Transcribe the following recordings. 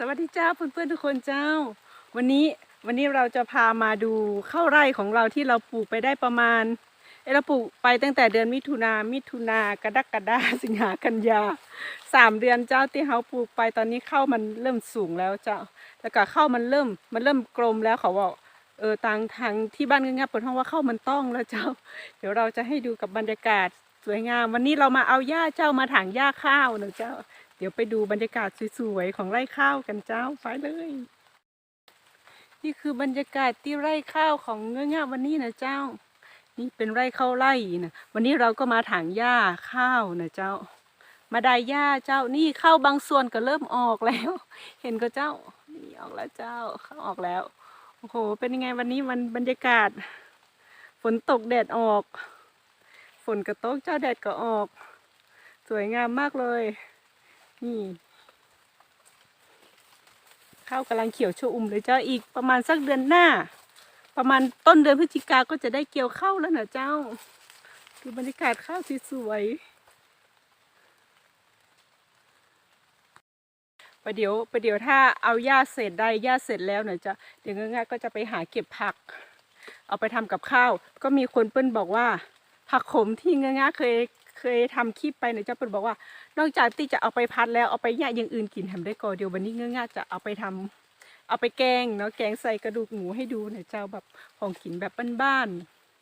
สวัสดีเจ้าเพื่อนๆทุกคนเจ้า วันนี้วันนี้เราจะพามาดูข้าวไร่ของเราที่เราปลูกไปได้ประมาณเอเราปลูกไปตั้งแต่เดือนมิถุนามิถุนากรกฎาสิงหากันยาสามเดือนเจ้าที่เขาปลูกไปตอนนี้ข้าวมันเริ่มสูงแล้วเจ้า แล้วก็ข้าวมันเริ่มมันเริ่มกลมแล้วเขาบอกเออทางทางที่บ้านง่ายๆเปิดห้องว่าข้าวมันต้องแล้วเจ้า เดี๋ยวเราจะให้ดูกับบรรยากาศสวยงาม วันนี้เรามาเอาหญ้าเจ้ามาถางหญ้าข้าวนะเจ้า เดี๋ยวไปดูบรรยากาศสวยๆของไร่ข้าวกันเจ้าไปเลย นี่คือบรรยากาศที่ไร่ข้าวของเงื้องะวันนี้นะเจ้า นี่เป็นไร่ข้าวไร่นะวันนี้เราก็มาถางหญ้าข้าวนะเจ้า มาได้หญ้าเจ้านี่ข้าวบางส่วนก็เริ่มออกแล้ว เห็นก็เจ้านี่ออกแล้วเจ้าข้าวออกแล้วโอ้โหเป็นยังไงวันนี้มันบรรยากาศ ฝนตกแดดออก ฝนก็ตกเจ้าแดดก็ออก สวยงามมากเลย นี่ข้าวกำลังเขียวชอุ่มเลยเจ้าอีกประมาณสักเดือนหน้า ประมาณต้นเดือนพฤศจิกาก็จะได้เกี่ยวข้าวแล้วนะเจ้า คือบรรยากาศข้าวสวยประเดี๋ยวประเดี๋ยวถ้าเอาหญ้าเสร็จได้หญ้าเสร็จแล้วเนี่ยจะเดี๋ยวง่ายๆก็จะไปหาเก็บผัก เอาไปทำกับข้าว ก็มีคนเปิ้นบอกว่า ผักขมที่ง่ายๆเคย เคยทำคลิปไปเนี่ยเจ้าเปิ้นบอกว่า นอกจากที่จะเอาไปพัดแล้วเอาไปแยกอย่างอื่นกินทำได้ก่อเดียววันนี้เง่ายๆจะเอาไปทำเอาไปแกงเนาะแกงใส่กระดูกหมูให้ดูเนี่ยเจ้าแบบของกินแบบบ้าน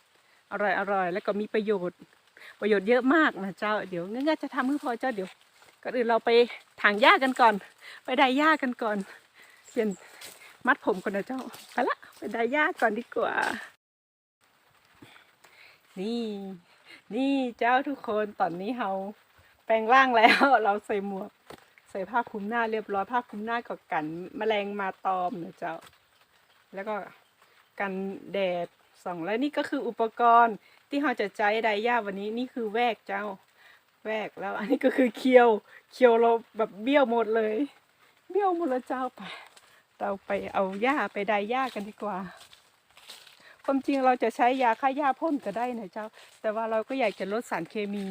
ๆอร่อยๆแล้วก็มีประโยชน์ ประโยชน์เยอะมากนะเจ้าเดี๋ยวง่ายๆจะทำให้พอเจ้าเดี๋ยวก่อนอื่นเราไปถางหญ้ากันก่อน ไปได้หญ้ากันก่อนเปลี่ยนมัดผมก่อนนะเจ้าไปละไปได้หญ้าก่อนดีกว่า นี่ นี่เจ้าทุกคนตอนนี้เราแปลงร่างแล้ว เราใส่หมวก ใส่ผ้าคลุมหน้าเรียบร้อยผ้าคลุมหน้าก็กันแมลงมาตอมนะเจ้า แล้วก็กันแดดส่องและนี่ก็คืออุปกรณ์ที่เราจะใช้ไดย่าวันนี้นี่คือแวกเจ้า แวกแล้วอันนี้ก็คือเคียวเคียวเราแบบเบี้ยวหมดเลย เบี้ยวหมดแล้วเจ้าไป เราไปเอาหญ้าไปไดหญ้ากันดีกว่า ความจริงเราจะใช้ยาฆ่าหญ้าพ่นก็ได้นะเจ้า แต่ว่าเราก็อยากจะลดสารเคมี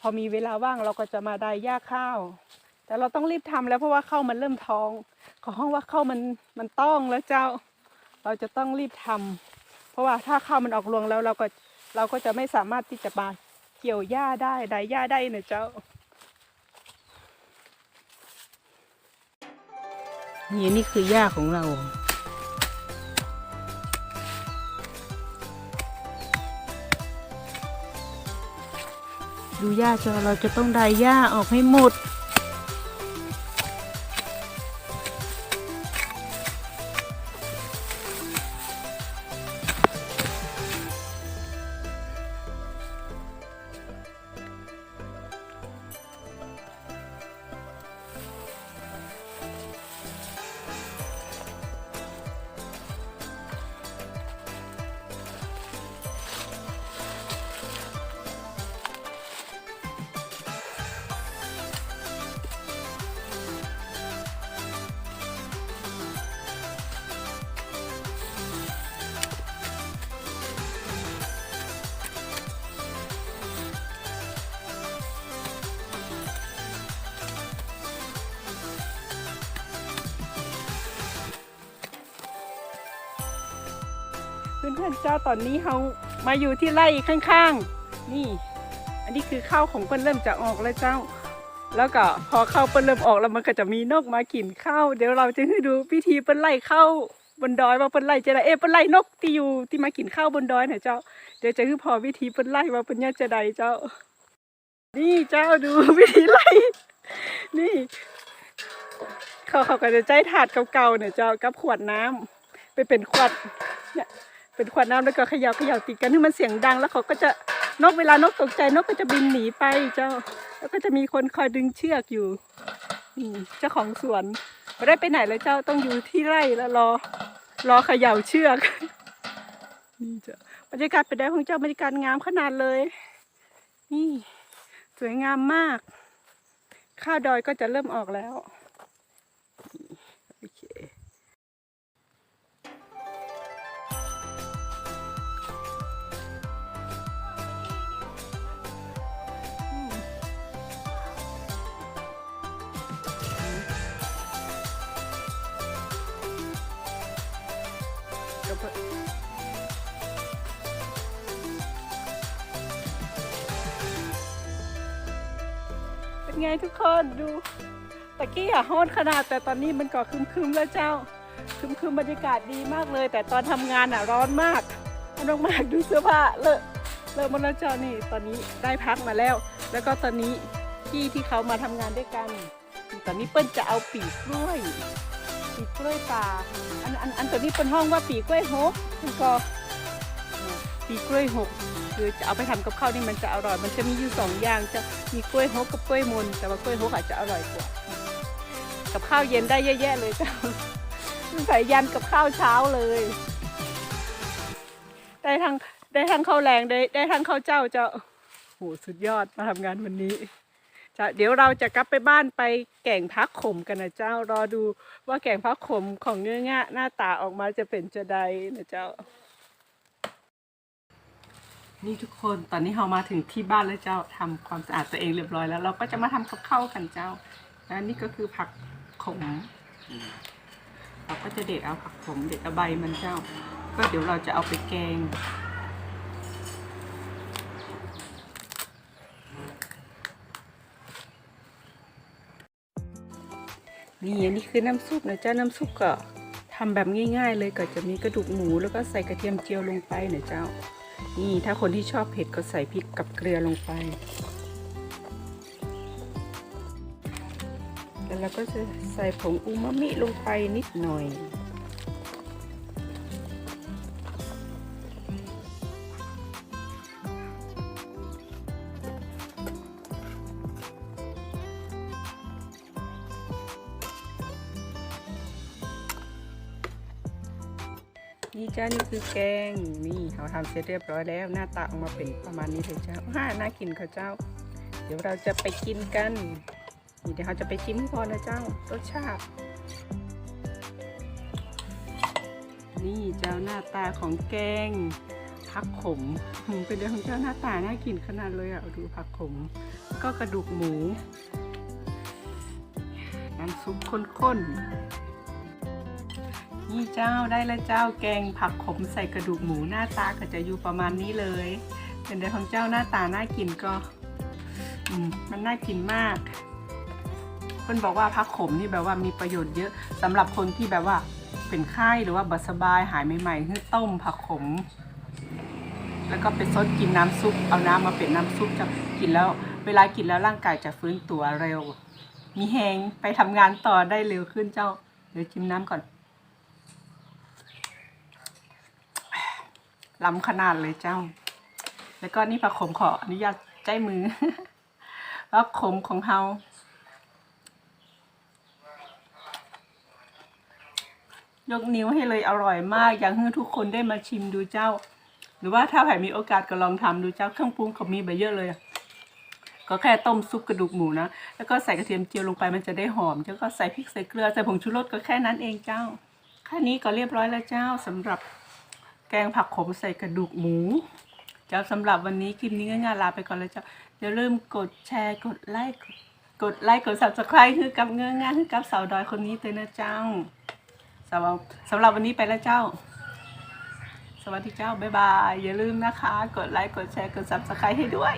พอมีเวลาว่างเราก็จะมาได้หญ้าข้าว แต่เราต้องรีบทำแล้วเพราะว่าข้าวมันเริ่มท้อง ขอห้องว่าข้าวมันมันต้องแล้วเจ้า เราจะต้องรีบทำเพราะว่าถ้าข้าวมันออกรวงแล้วเราก็เราก็จะไม่สามารถที่จะมาเกี่ยวหญ้าได้ได้หญ้าได้นะเจ้านี่นี่คือหญ้าของเรา ดูหญ้าจะเราจะต้องได้หญ้าออกให้หมด พื่อนๆเจ้าตอนนี้เรามาอยู่ที่ไร่ข้างๆ นี่ อันนี้คือข้าวของเปิ้ลเริ่มจะออกแล้วเจ้า แล้วก็พอข้าวเปิ้ลเริ่มออกแล้วมันก็จะมีนกมากินข้าวเดี๋ยวเราจะให้ดูพิธีเปิ้ลไล่ข้าวบนดอยว่าเปิ้ลไล่จะได้เอ๊ะเปิ้ลไล่นกที่อยู่ที่มากินข้าวบนดอยนี่ยเจ้าเดี๋ยวจะคือพอวิธีเปิ้ลไล่ว่าเปิ้ลเนี่ยจะใดเจ้า นี่เจ้าดูวิธีไล่นี่เขาเขาก็จะใจถาดเก่าๆเนี่ยเจ้ากับขวดน้ำไปเป็นขวดเนี่ย เป็นขวดน้ำแล้วก็เขย่าเขย่าติดกันให้มันเสียงดัง แล้วเขาก็จะนกเวลานกตกใจนกก็จะบินหนีไปเจ้า แล้วก็จะมีคนคอยดึงเชือกอยู่นี่เจ้าของสวนไม่ได้ไปไหนเลยเจ้าต้องอยู่ที่ไร่แล้วรอ รอเขย่าเชือกนี่เจ้าบรรยากาศเป็นได้ของเจ้าบรรยากาศงามขนาดเลย นี่ สวยงามมาก ข้าวดอยก็จะเริ่มออกแล้ว เป็นไงทุกคนดูตะกี้อะฮอดขนาดแต่ตอนนี้มันก็ครึมๆแล้วเจ้าครึมๆบรรยากาศดีมากเลย แต่ตอนทำงานอะร้อนมากน้องมากดูเสื้อผ้าเลอะเลอะหมดแล้วเจ้านี่ตอนนี้ได้พักมาแล้ว แล้วก็ตอนนี้พี่ที่เขามาทำงานด้วยกัน ตอนนี้เปิ้ลจะเอาปีกกล้วย ปีกกล้วยป่า อันอันอันตัวนี้เป็นห้องว่าปีกกล้วยหกแล้วก็ปีกกล้วยหกคือจะเอาไปทำกับข้าวนี่มันจะอร่อย มันจะมีอยู่สองอย่างจะมีกล้วยหกกับกล้วยมนแต่ว่ากล้วยหกอาจจะอร่อยกว่า กับข้าวเย็นได้เยอะแยะเลยจ้าใส่ยันกับข้าวเช้าเลย ได้ทั้งได้ทั้งข้าวแรงได้ได้ทั้งข้าวเจ้าเจ้าโหสุดยอดมาทำงานวันนี้ จะเดี๋ยวเราจะกลับไปบ้านไปแก่งพักขมกันนะเจ้ารอดูว่าแก่งพักขมของเนื้องะหน้าตาออกมาจะเป็นจะใดนะเจ้า นี่ทุกคนตอนนี้เรามาถึงที่บ้านแล้วเจ้าทำความสะอาดตัวเองเรียบร้อยแล้ว เราก็จะมาทำกับข้าวกันเจ้าและนี่ก็คือผักขมเราก็จะเด็ดเอาผักขมเด็ดเอาใบมันเจ้า ก็เดี๋ยวเราจะเอาไปแกง นี่อันนี้คือน้ำซุปนะเจ้าน้ำซุปก็ทำแบบง่ายๆ เลยก็จะมีกระดูกหมูแล้วก็ใส่กระเทียมเจียวลงไปนะเจ้า นี่ถ้าคนที่ชอบเผ็ดก็ใส่พริกกับเกลือลงไป แล้วเราก็จะใส่ผงอูมามิลงไปนิดหน่อย นี่จ้านี่คือแกงนี่เขาทำเสร็จเรียบร้อยแล้ว หน้าตาออกมาเป็นประมาณนี้เลยเจ้าฮ่าน่ากินค่ะเจ้า เดี๋ยวเราจะไปกินกันนี่เดี๋ยวเขาจะไปชิมให้พอนะเจ้ารสชาติ นี่เจ้าหน้าตาของแกงผักขมอืมเป็นเรื่องของเจ้าหน้าตาน่ากินขนาดเลยอะดูผักขมก็กระดูกหมูน้ำซุปข้นๆ นี่เจ้าได้แล้วเจ้าแกงผักขมใส่กระดูกหมูหน้าตาก็จะอยู่ประมาณนี้เลย เป็นเดือของเจ้าหน้าตาน่ากินก็มมันน่ากินมากคนบอกว่าผักขมนี่แบบว่ามีประโยชน์เยอะสำหรับคนที่แบบว่าเป็นไข้หรือว่าบัสบายหายใหม่ๆคือต้มผักขม แล้วก็ไปซดกินน้ำซุปเอาน้ำมาเป็นน้ำซุปจะกินแล้ว เวลากินแล้วร่างกายจะฟื้นตัวเร็ว มีแหงไปทำงานต่อได้เร็วขึ้นเจ้าเดี๋ยวจิ้มน้ำก่อน ล้ำขนาดเลยเจ้า แล้วก็นี่ผักขมขออนุญาตใจมือผักขมของเฮายกนิ้วให้เลยอร่อยมาก อยากให้ทุกคนได้มาชิมดูเจ้า หรือว่าถ้าใครมีโอกาสก็ลองทำดูเจ้าเครื่องปรุงเขามีไปเยอะเลย ก็แค่ต้มซุปกระดูกหมูนะ แล้วก็ใส่กระเทียมเจียวลงไปมันจะได้หอม แล้วก็ใส่พริกใส่เกลือใส่ผงชูรสก็แค่นั้นเองเจ้า แค่นี้ก็เรียบร้อยแล้วเจ้าสำหรับ แกงผักขมใส่กระดูกหมูเจ้าสำหรับวันนี้คลิปนี้ง่ายๆลาไปก่อนแล้วเจ้าอย่าลืมกดแชร์กดไลค์กดไลค์กด subscribe คือกับเงื่องานคือกับสาวดอยคนนี้เลยนะเจ้าสำหรับสำหรับวันนี้ไปแล้วเจ้า สวัสดีเจ้าบ๊ายบาย อย่าลืมนะคะ กดไลค์กดแชร์กด subscribe ให้ด้วย